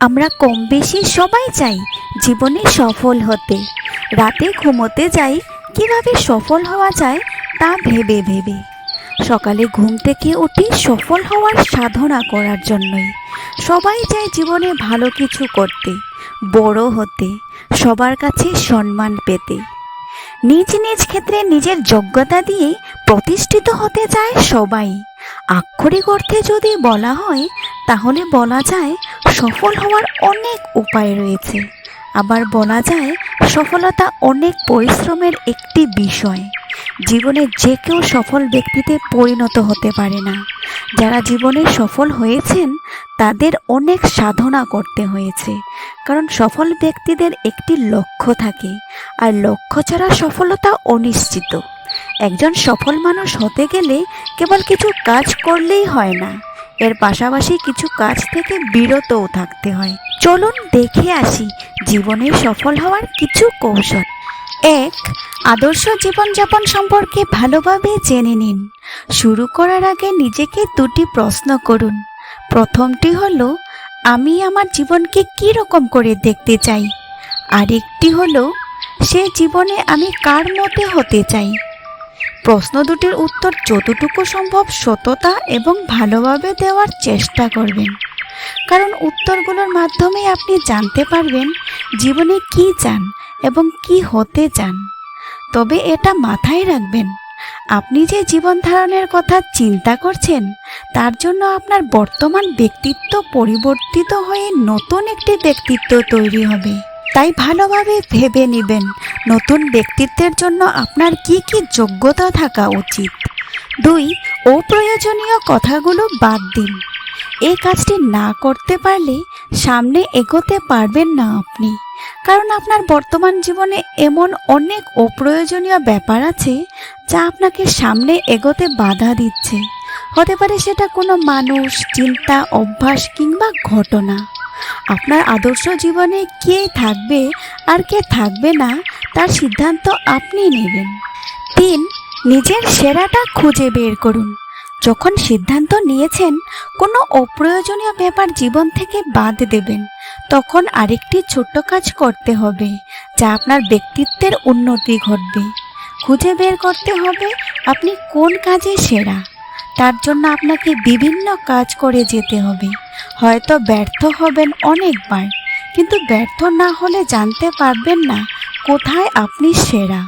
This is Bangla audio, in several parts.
আমরা কম বেশি সবাই চাই জীবনে সফল হতে। রাতে ঘুমোতে যাই, কীভাবে সফল হওয়া যায় তা ভেবে ভেবে। সকালে ঘুম থেকে উঠে সফল হওয়ার সাধনা করার জন্যই সবাই চায় জীবনে ভালো কিছু করতে, বড় হতে, সবার কাছে সম্মান পেতে। নিজ নিজ ক্ষেত্রে নিজের যোগ্যতা দিয়ে প্রতিষ্ঠিত হতে চায় সবাই। আক্ষরিক অর্থে যদি বলা হয়, তাহলে বলা যায় সফল হওয়ার অনেক উপায় রয়েছে। আবার বলা যায়, সফলতা অনেক পরিশ্রমের একটি বিষয়। জীবনে যে কেউ সফল ব্যক্তিতে পরিণত হতে পারে না। যারা জীবনে সফল হয়েছেন, তাদের অনেক সাধনা করতে হয়েছে। কারণ সফল ব্যক্তিদের একটি লক্ষ্য থাকে। আর লক্ষ্য ছাড়া সফলতা অনিশ্চিত। একজন সফল মানুষ হতে গেলে কেবল কিছু কাজ করলেই হয় না। এর পাশাপাশি কিছু কাজ থেকে বিরতও থাকতে হয়। চলুন দেখে আসি জীবনে সফল হওয়ার কিছু কৌশল। এক, আদর্শ জীবনযাপন সম্পর্কে ভালোভাবে জেনে নিন। শুরু করার আগে নিজেকে দুটি প্রশ্ন করুন। প্রথমটি হলো, আমি আমার জীবনকে কী রকম করে দেখতে চাই? আরেকটি হলো, সে জীবনে আমি কার মতে হতে চাই? প্রশ্ন দুটির উত্তর যতটুকু সম্ভব সততা এবং ভালোভাবে দেওয়ার চেষ্টা করবেন। কারণ উত্তরগুলোর মাধ্যমে আপনি জানতে পারবেন জীবনে কি চান এবং কি হতে চান। তবে এটা মাথায় রাখবেন, আপনি যে জীবন ধারণের কথা চিন্তা করছেন, তার জন্য আপনার বর্তমান ব্যক্তিত্ব পরিবর্তিত হয়ে নতুন একটি ব্যক্তিত্ব তৈরি হবে। তাই ভালোভাবে ভেবে নেবেন, নতুন ব্যক্তিত্বের জন্য আপনার কি কি যোগ্যতা থাকা উচিত। দুই, অপ্রয়োজনীয় কথাগুলো বাদ দিন। এই কাজটি না করতে পারলে সামনে এগোতে পারবেন না আপনি। কারণ আপনার বর্তমান জীবনে এমন অনেক অপ্রয়োজনীয় ব্যাপার আছে যা আপনাকে সামনে এগোতে বাধা দিচ্ছে। হতে পারে সেটা কোনো মানুষ, চিন্তা, অভ্যাস কিংবা ঘটনা। আপনার আদর্শ জীবনে কে থাকবে আর কে থাকবে না, তার সিদ্ধান্ত আপনি নেবেন। তিন, নিজের সেরাটা খুঁজে বের করুন। যখন সিদ্ধান্ত নিয়েছেন, কোনো অপ্রয়োজনীয় ব্যাপার জীবন থেকে বাদ দেবেন। তখন আরেকটি ছোট্ট কাজ করতে হবে, যা আপনার ব্যক্তিত্বের উন্নতি ঘটবে। খুঁজে বের করতে হবে আপনি কোন কাজে সেরা। তার জন্য আপনাকে বিভিন্ন কাজ করে যেতে হবে। হয়তো ব্যর্থ হবেন অনেকবার, কিন্তু ব্যর্থ না হলে জানতে পারবেন না কোথায় আপনি সেরা।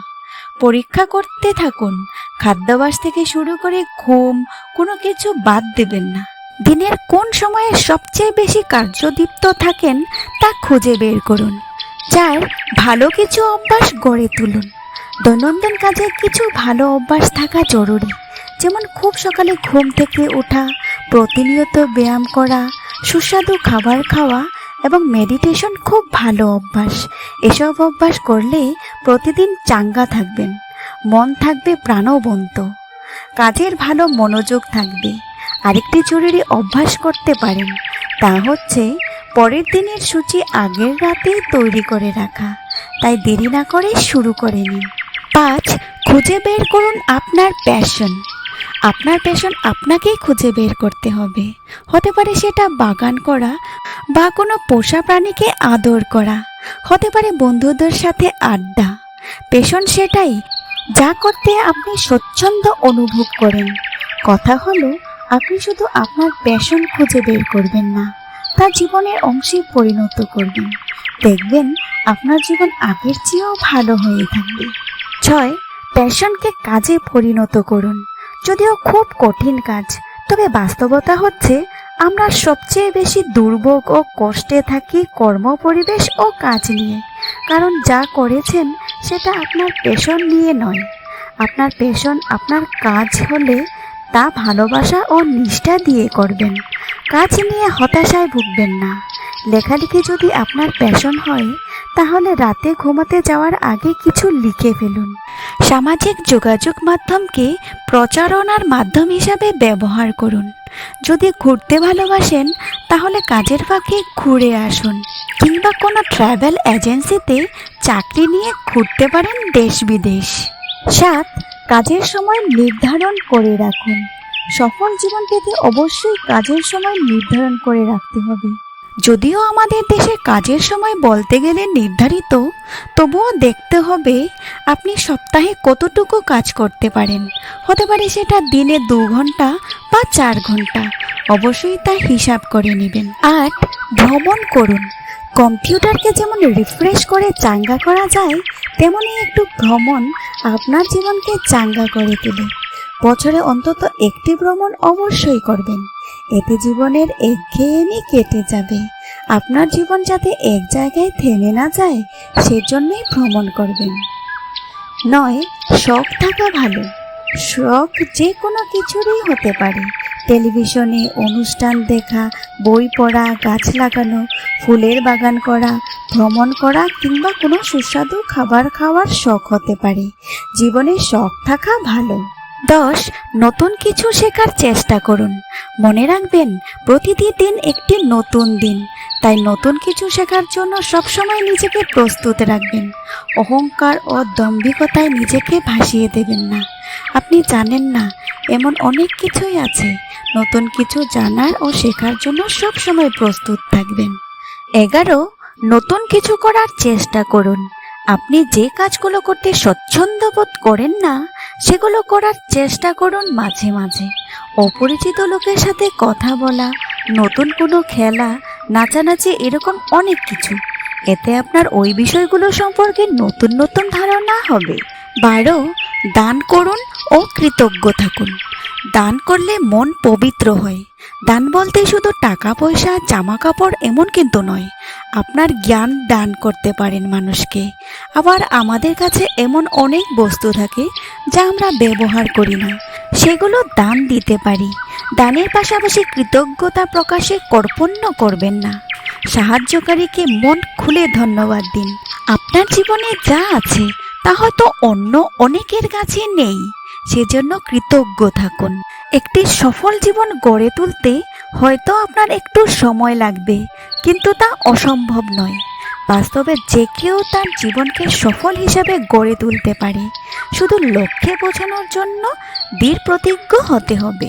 পরীক্ষা করতে থাকুন, খাদ্যাভ্যাস থেকে শুরু করে ঘুম, কোনো কিছু বাদ দেবেন না। দিনের কোন সময়ে সবচেয়ে বেশি কার্যদীপ্ত থাকেন তা খুঁজে বের করুন। চার ভালো কিছু অভ্যাস গড়ে তুলুন। দৈনন্দিন কাজে কিছু ভালো অভ্যাস থাকা জরুরি। যেমন খুব সকালে ঘুম থেকে ওঠা, প্রতিনিয়ত ব্যায়াম করা, সুস্বাদু খাবার খাওয়া এবং মেডিটেশন খুব ভালো অভ্যাস। এসব অভ্যাস করলে প্রতিদিন চাঙ্গা থাকবেন, মন থাকবে প্রাণবন্ত, কাজের ভালো মনোযোগ থাকবে। আরেকটি জরুরি অভ্যাস করতে পারেন, তা হচ্ছে পরের দিনের সূচি আগের রাতেই তৈরি করে রাখা। তাই দেরি না করে শুরু করে নিন। পাঁচ খুঁজে বের করুন আপনার প্যাশন আপনার প্যাশন আপনাকেই খুঁজে বের করতে হবে। হতে পারে সেটা বাগান করা বা কোনো পোষা প্রাণীকে আদর করা। হতে পারে বন্ধুদের সাথে আড্ডা। পেশন সেটাই যা করতে আপনি স্বচ্ছন্দ অনুভব করেন। কথা হলো, আপনি শুধু আপনার প্যাশন খুঁজে বের করবেন না, তা জীবনের অংশে পরিণত করবেন। দেখবেন, আপনার জীবন আগের চেয়েও ভালো হয়ে থাকবে। ছয় প্যাশনকে কাজে পরিণত করুন। যদিও খুব কঠিন কাজ, তবে বাস্তবতা হচ্ছে আমরা সবচেয়ে বেশি দুর্ভোগ ও কষ্টে থাকি কর্ম, পরিবেশ ও কাজ নিয়ে। কারণ যা করেছেন সেটা আপনার পেশন নিয়ে নয়। আপনার পেশন আপনার কাজ হলে তা ভালোবাসা ও নিষ্ঠা দিয়ে করবেন। কাজ নিয়ে হতাশায় ভুগবেন না। লেখালেখি যদি আপনার প্যাশন হয় তাহলে রাতে ঘুমাতে যাওয়ার আগে কিছু লিখে ফেলুন। সামাজিক যোগাযোগ মাধ্যমকে প্রচারণার মাধ্যম হিসাবে ব্যবহার করুন। যদি ঘুরতে ভালোবাসেন, তাহলে কাজের ফাঁকে ঘুরে আসুন। কিংবা কোনো ট্রাভেল এজেন্সিতে চাকরি নিয়ে ঘুরতে পারেন দেশ বিদেশ। সাত, কাজের সময় নির্ধারণ করে রাখুন। সফল জীবন পেতে অবশ্যই কাজের সময় নির্ধারণ করে রাখতে হবে। যদিও আমাদের দেশে কাজের সময় বলতে গেলে নির্ধারিত, তবুও দেখতে হবে আপনি সপ্তাহে কতটুকু কাজ করতে পারেন। হতে পারে সেটা দিনে দু ঘণ্টা বা চার ঘণ্টা, অবশ্যই তা হিসাব করে নেবেন। আট, ভ্রমণ করুন। কম্পিউটারকে যেমন রিফ্রেশ করে চাঙ্গা করা যায়, তেমনি একটু ভ্রমণ আপনার জীবনকে চাঙ্গা করে তোলে। বছরে অন্তত একটি ভ্রমণ অবশ্যই করবেন। এতে জীবনের একঘেয়েমি কেটে যাবে। আপনার জীবন যাতে এক জায়গায় থেমে না যায়, সেজন্যই ভ্রমণ করবেন। নয়, শখ থাকা ভালো। শখ যে কোনো কিছুরই হতে পারে। টেলিভিশনে অনুষ্ঠান দেখা, বই পড়া, গাছ লাগানো, ফুলের বাগান করা, ভ্রমণ করা কিংবা কোনো সুস্বাদু খাবার খাওয়ার শখ হতে পারে। জীবনে শখ থাকা ভালো। দশ, নতুন কিছু শেখার চেষ্টা করুন। মনে রাখবেন প্রতিটি দিন একটি নতুন দিন। তাই নতুন কিছু শেখার জন্য সবসময় নিজেকে প্রস্তুত রাখবেন। অহংকার ও দম্ভিকতায় নিজেকে ভাসিয়ে দেবেন না। আপনি জানেন না, এমন অনেক কিছুই আছে। নতুন কিছু জানার ও শেখার জন্য সবসময় প্রস্তুত থাকবেন। এগারো, নতুন কিছু করার চেষ্টা করুন। আপনি যে কাজগুলো করতে স্বচ্ছন্দ বোধ করেন না সেগুলো করার চেষ্টা করুন মাঝে মাঝে। অপরিচিত লোকের সাথে কথা বলা, নতুন কোনো খেলা, নাচানাচি এরকম অনেক কিছু। এতে আপনার ওই বিষয়গুলো সম্পর্কে নতুন নতুন ধারণা হবে। বারো দান করুন ও কৃতজ্ঞ থাকুন। দান করলে মন পবিত্র হয়। দান বলতে শুধু টাকা পয়সা জামা কাপড় এমন কিন্তু নয়। আপনার জ্ঞান দান করতে পারেন মানুষকে। আবার আমাদের কাছে এমন অনেক বস্তু থাকে যা আমরা ব্যবহার করি না। সেগুলো দান দিতে পারি। দানের পাশাপাশি কৃতজ্ঞতা প্রকাশে কর্পণ্য করবেন না। সাহায্যকারীকে মন খুলে ধন্যবাদ দিন। আপনার জীবনে যা আছে, তা হয়তো অন্য অনেকের কাছে নেই। সেজন্য কৃতজ্ঞ থাকুন। একটি সফল জীবন গড়ে তুলতে হয়তো আপনার একটু সময় লাগবে, কিন্তু তা অসম্ভব নয়। বাস্তবে যে কেউ তার জীবনকে সফল হিসাবে গড়ে তুলতে পারে, শুধু লক্ষ্যে বোঝানোর জন্য দৃঢ় প্রতিজ্ঞ হতে হবে।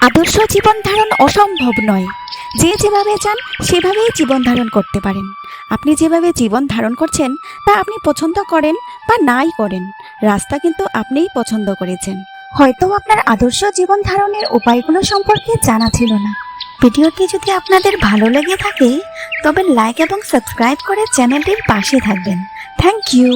আদর্শ জীবন ধারণ অসম্ভব নয়। যে যেভাবে চান, সেভাবেই জীবন ধারণ করতে পারেন। আপনি যেভাবে জীবন ধারণ করছেন, তা আপনি পছন্দ করেন বা নাই করেন, রাস্তা কিন্তু আপনিই পছন্দ করেছেন। হয়তো আপনার আদর্শ জীবন ধারণের উপায়গুলো সম্পর্কে জানা ছিল না। ভিডিওটি যদি আপনাদের ভালো লেগে থাকে, তবে লাইক এবং সাবস্ক্রাইব করে চ্যানেলটির পাশে থাকবেন। Thank you